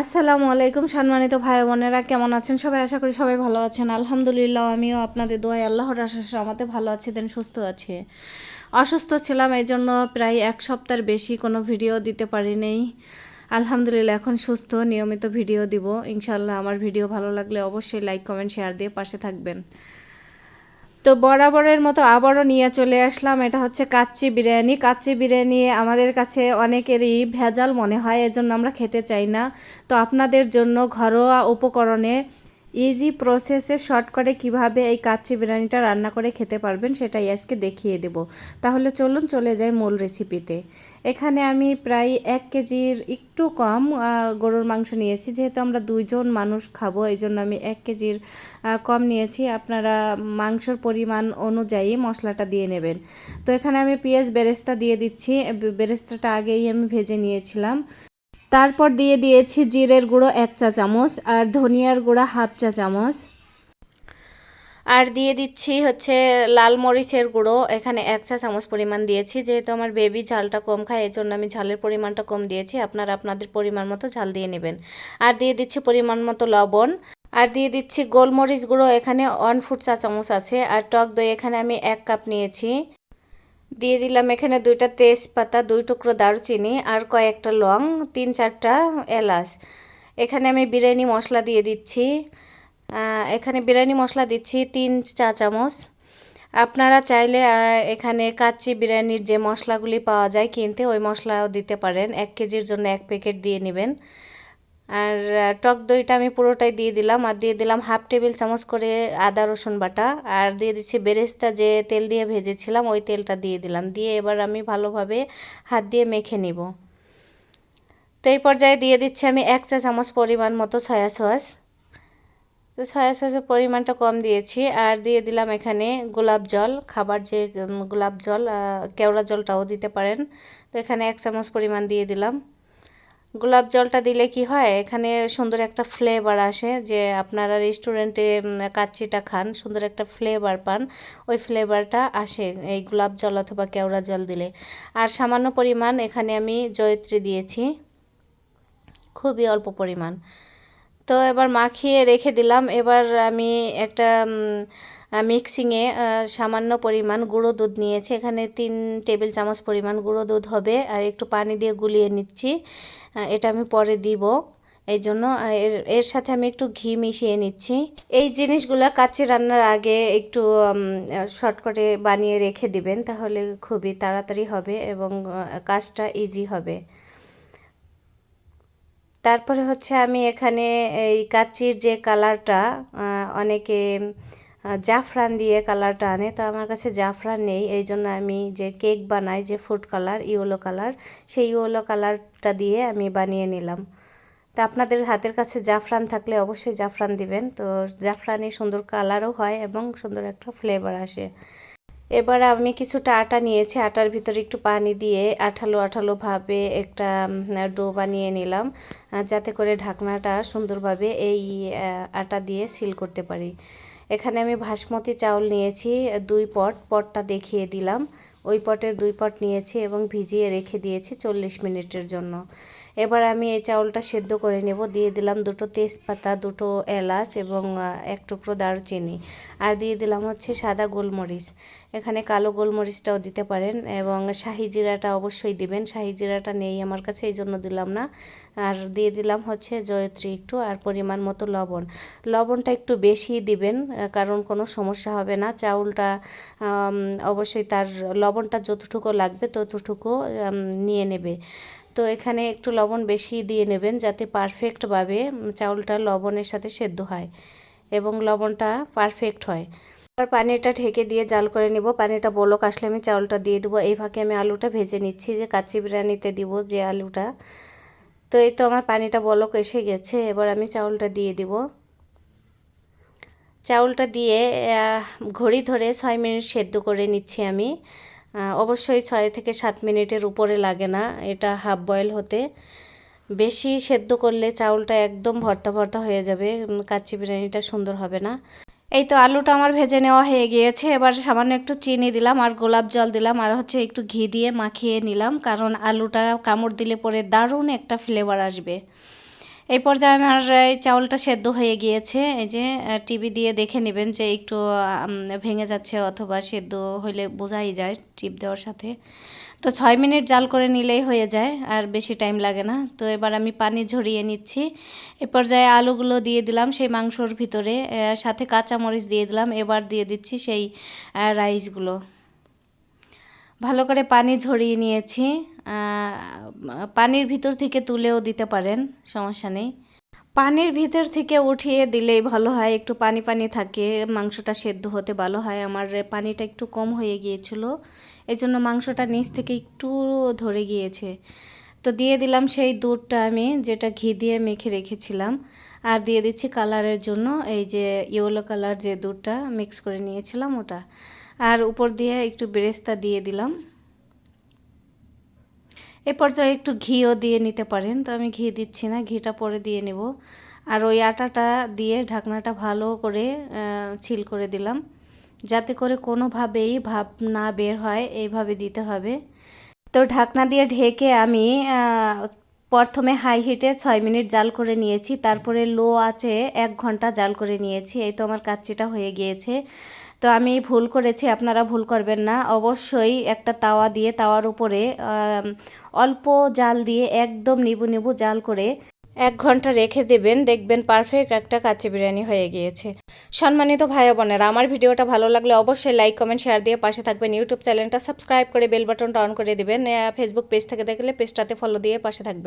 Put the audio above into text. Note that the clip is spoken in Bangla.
আসসালামু আলাইকুম সম্মানিত ভাই বোনেরা, কেমন আছেন? সবাই আশা করি সবাই ভালো আছেন। আলহামদুলিল্লাহ, আমিও আপনাদের দোয়াই আল্লাহর আশাস আমাতে ভালো আছি, দেন সুস্থ আছে। অসুস্থ ছিলাম এই জন্য প্রায় এক সপ্তাহের বেশি কোনো ভিডিও দিতে পারি নেই। আলহামদুলিল্লাহ, এখন সুস্থ, নিয়মিত ভিডিও দিব। ইনশাল্লাহ আমার ভিডিও ভালো লাগলে অবশ্যই লাইক, কমেন্ট, শেয়ার দিয়ে পাশে থাকবেন। তো বরাবরের মতো আবারও নিয়ে চলে আসলাম। এটা হচ্ছে কাচ্চি বিরিয়ানি। কাচ্চি বিরিয়ানি আমাদের কাছে অনেকেরই ভেজাল মনে হয়, এজন্য আমরা খেতে চাই না। তো আপনাদের জন্য ঘরোয়া উপকরণে ইজি প্রসেসে শর্টকাটে কীভাবে এই কাচ্চি বিরিয়ানিটা রান্না করে খেতে পারবেন সেটাই আজকে দেখিয়ে দেব। তাহলে চলুন চলে যাই মূল রেসিপিতে এখানে আমি প্রায় এক কেজির একটু কম গরুর মাংস নিয়েছি, যেহেতু আমরা দুইজন মানুষ খাব এই জন্য আমি এক কেজির কম নিয়েছি। আপনারা মাংসর পরিমাণ অনুযায়ী মশলাটা দিয়ে নেবেন। তো এখানে আমি পেঁয়াজ বেরেস্তা দিয়ে দিচ্ছি। বেরেস্তাটা আগেই আমি ভেজে নিয়েছিলাম। তারপর দিয়ে দিয়েছি জিরের গুঁড়ো এক চা চামচ আর ধনিয়ার গুঁড়া হাফ চা চামচ। আর দিয়ে দিচ্ছি হচ্ছে লাল মরিচের গুঁড়ো, এখানে এক চা চামচ পরিমাণ দিয়েছি। যেহেতু আমার বেবি ঝালটা কম খায় এই জন্য আমি ঝালের পরিমাণটা কম দিয়েছি। আপনারা আপনাদের পরিমাণ মতো ঝাল দিয়ে নেবেন। আর দিয়ে দিচ্ছি পরিমাণ মতো লবণ। আর দিয়ে দিচ্ছি গোলমরিচ গুঁড়ো, এখানে ওয়ান ফুট চা চামচ আছে। আর টক দই এখানে আমি এক কাপ নিয়েছি। দিয়ে দিলাম এখানে দুইটা তেজপাতা, দুই টুকরো দারুচিনি আর কয়েকটা লং, তিন চারটা এলাচ। এখানে আমি বিরিয়ানি মশলা দিয়ে দিচ্ছি। এখানে বিরিয়ানি মশলা দিচ্ছি তিন চা চামচ। আপনারা চাইলে এখানে কাচ্চি বিরিয়ানির যে মশলাগুলি পাওয়া যায় কিনতে, ওই মশলাও দিতে পারেন। এক কেজির জন্য এক প্যাকেট দিয়ে নেবেন। আর টক দইটা আমি পুরোটাই দিয়ে দিলাম। আর দিয়ে দিলাম হাফ টেবিল চামচ করে আদা, রসুন বাটা। আর দিয়ে দিচ্ছি বেরেস্তা যে তেল দিয়ে ভেজেছিলাম, ওই তেলটা দিয়ে দিলাম। দিয়ে এবার আমি ভালোভাবে হাত দিয়ে মেখে নিব। তো এই পর্যায়ে দিয়ে দিচ্ছি আমি এক চা চামচ পরিমাণ মতো সয়া সস। তো সয়া সসের পরিমাণটা কম দিয়েছি। আর দিয়ে দিলাম এখানে গোলাপ জল, খাবার যে গোলাপ জল কেওড়া জলটাও দিতে পারেন। তো এখানে এক চামচ পরিমাণ দিয়ে দিলাম। গোলাপ জলটা দিলে কি হয়? এখানে সুন্দর একটা ফ্লেভার আসে যে আপনারা রেস্টুরেন্টে কাচ্চিটা খান, সুন্দর একটা ফ্লেভার পান, ওই ফ্লেভারটা আসে এই গোলাপ জল অথবা কেওড়া জল দিলে। আর সামান্য পরিমাণ এখানে আমি জয়ত্রী দিয়েছি, খুবই অল্প পরিমাণ। তো এবার মাখিয়ে রেখে দিলাম, এবার আমি একটা মিক্সিংয়ে সামান্য পরিমাণ গুঁড়ো দুধ নিয়েছি। এখানে তিন টেবিল চামচ পরিমাণ গুঁড়ো দুধ হবে। আর একটু পানি দিয়ে গুলিয়ে নিচ্ছি। এটা আমি পরে দিব। এই জন্য এর এর সাথে আমি একটু ঘি মিশিয়ে নিচ্ছি। এই জিনিসগুলো কাচ্চি রান্নার আগে একটু শর্টকাটে বানিয়ে রেখে দিবেন, তাহলে খুবই তাড়াতাড়ি হবে এবং কাজটা ইজি হবে। তারপরে হচ্ছে আমি এখানে এই কাচ্চির যে কালারটা অনেকে জাফরান দিয়ে কালারটা আনে। তো আমার কাছে জাফরান নেই, এই জন্য আমি যে কেক বানাই, যে ফুড কালার, ইয়েলো কালার, সেই ইয়েলো কালারটা দিয়ে আমি বানিয়ে নিলাম। তো আপনাদের হাতের কাছে জাফরান থাকলে অবশ্যই জাফরান দিবেন। তো জাফরানে সুন্দর কালারও হয় এবং সুন্দর একটা ফ্লেভার আসে। এবার আমি কিছুটা আটা নিয়েছি। আটার ভিতরে একটু পানি দিয়ে আঠালো আঠালো ভাবে একটা ডো বানিয়ে নিলাম যাতে করে ঢাকনাটা সুন্দরভাবে এই আটা দিয়ে সিল করতে পারি। এখানে আমি ভাসমতি চাউল নিয়েছি, দুই পট, পটটা দেখিয়ে দিলাম। ওই পটের দুই পট নিয়েছি এবং ভিজিয়ে রেখে দিয়েছি চল্লিশ মিনিটের জন্য। এবার আমি এই চাউলটা সেদ্ধ করে নেব। দিয়ে দিলাম দুটো তেজপাতা, দুটো এলাচ এবং এক টুকরো দারুচিনি। আর দিয়ে দিলাম হচ্ছে সাদা গোলমরিচ। এখানে কালো গোলমরিচটাও দিতে পারেন এবং শাহি জিরাটা অবশ্যই দিবেন। শাহি জিরাটা নেই আমার কাছে, এই জন্য দিলাম না। আর দিয়ে দিলাম হচ্ছে জয়ত্রী একটু আর পরিমাণ মতো লবণ। লবণটা একটু বেশি দিবেন কারণ কোনো সমস্যা হবে না। চাউলটা অবশ্যই তার, লবণটা যতটুকু লাগবে ততটুকু নিয়ে নেবে। তো এখানে একটু লবণ বেশি দিয়ে নেবেন যাতে পারফেক্টভাবে চাউলটা লবণের সাথে সেদ্ধ হয় এবং লবণটা পারফেক্ট হয়। আর পানিটা ঢেকে দিয়ে জাল করে নিব। পানিটা বলক আসলে আমি চাউলটা দিয়ে দেবো। এই ফাঁকে আমি আলুটা ভেজে নিচ্ছি যে কাচ্চি বিরিয়ানিতে দিব যে আলুটা। তো এই তো আমার পানিটা বলক এসে গেছে। এবার আমি চাউলটা দিয়ে দিব। চাউলটা দিয়ে ঘড়ি ধরে ছয় মিনিট সেদ্ধ করে নিচ্ছি আমি। অবশ্যই ছয় থেকে সাত মিনিটের উপরে লাগে না, এটা হাফ বয়েল হতে। বেশি সেদ্ধ করলে চাউলটা একদম ভর্তা ভর্তা হয়ে যাবে কাচ্চি বিরিয়ানিটা সুন্দর হবে না। এই তো আলুটা আমার ভেজে নেওয়া হয়ে গিয়েছে, এবার সামান্য একটু চিনি দিলাম আর গোলাপ জল দিলাম আর হচ্ছে একটু ঘি দিয়ে মাখিয়ে নিলাম, কারণ আলুটা কামড় দিলে পরে দারুণ একটা ফ্লেভার আসবে। এই পর্যায়ে আমার এই চাউলটা সেদ্ধ হয়ে গিয়েছে। এই যে টিভি দিয়ে দেখে নেবেন যে একটু ভেঙে যাচ্ছে অথবা সেদ্ধ হইলে বোঝাই যায় টিপ দেওয়ার সাথে। তো ছয় মিনিট জাল করে নিলেই হয়ে যায়, আর বেশি টাইম লাগে না। তো এবার আমি পানি ঝরিয়ে নিচ্ছি। এ পর্যায়ে আলুগুলো দিয়ে দিলাম সেই মাংসর ভিতরে সাথে কাঁচামরিচ দিয়ে দিলাম। এবার দিয়ে দিচ্ছি সেই রাইসগুলো। ভালো করে পানি ঝরিয়ে নিয়েছি। পানির ভিতর থেকে তুলেও দিতে পারেন, সমস্যা নেই। পানির ভিতর থেকে উঠিয়ে দিলেই ভালো হয়, একটু পানি পানি থাকে, মাংসটা সেদ্ধ হতে ভালো হয়। আমার পানিটা একটু কম হয়ে গিয়েছিল এই জন্য মাংসটা নিচ থেকে একটু ধরে গিয়েছে। তো দিয়ে দিলাম সেই দুধটা আমি, যেটা ঘি দিয়ে মেখে রেখেছিলাম। আর দিয়ে দিচ্ছি কালারের জন্য, এই যে ইয়েলো কালার যে দুধটা মিক্স করে নিয়েছিলাম ওটা। আর উপর দিয়ে একটু বেরেস্তা দিয়ে দিলাম। এ পর্যায়ে একটু ঘিও দিয়ে নিতে পারেন, তো আমি ঘি দিচ্ছি না, ঘিটা পরে দিয়ে নেব। আর ওই আটাটা দিয়ে ঢাকনাটা ভালো করে ছিল করে দিলাম। যাতে করে কোনোভাবেই ভাব না বের হয়, এইভাবে দিতে হবে। তো ঢাকনা দিয়ে ঢেকে আমি প্রথমে হাই হিটে ছয় মিনিট জাল করে নিয়েছি। তারপরে লো আছে এক ঘণ্টা জাল করে নিয়েছি। এই তো আমার কাচ্চিটা হয়ে গিয়েছে। তো আমি ভুল করেছি, আপনারা ভুল করবেন না। অবশ্যই একটা তাওয়া দিয়ে, তাওয়ার উপরে অল্প জাল দিয়ে একদম নিবু নিবু জাল করে এক ঘণ্টা রেখে দেবেন। দেখবেন পারফেক্ট একটা কাচ্চি বিরিয়ানি হয়ে গিয়েছে। সম্মানিত ভাই বোনেরা, আমার ভিডিওটা ভালো লাগলে অবশ্যই লাইক কমেন্ট শেয়ার দিয়ে পাশে থাকবেন। ইউটিউব চ্যানেলটা সাবস্ক্রাইব করে বেল বাটনটা অন করে দেবেন। ফেসবুক পেজ থেকে দেখলে পেজটাতে ফলো দিয়ে পাশে থাকবেন।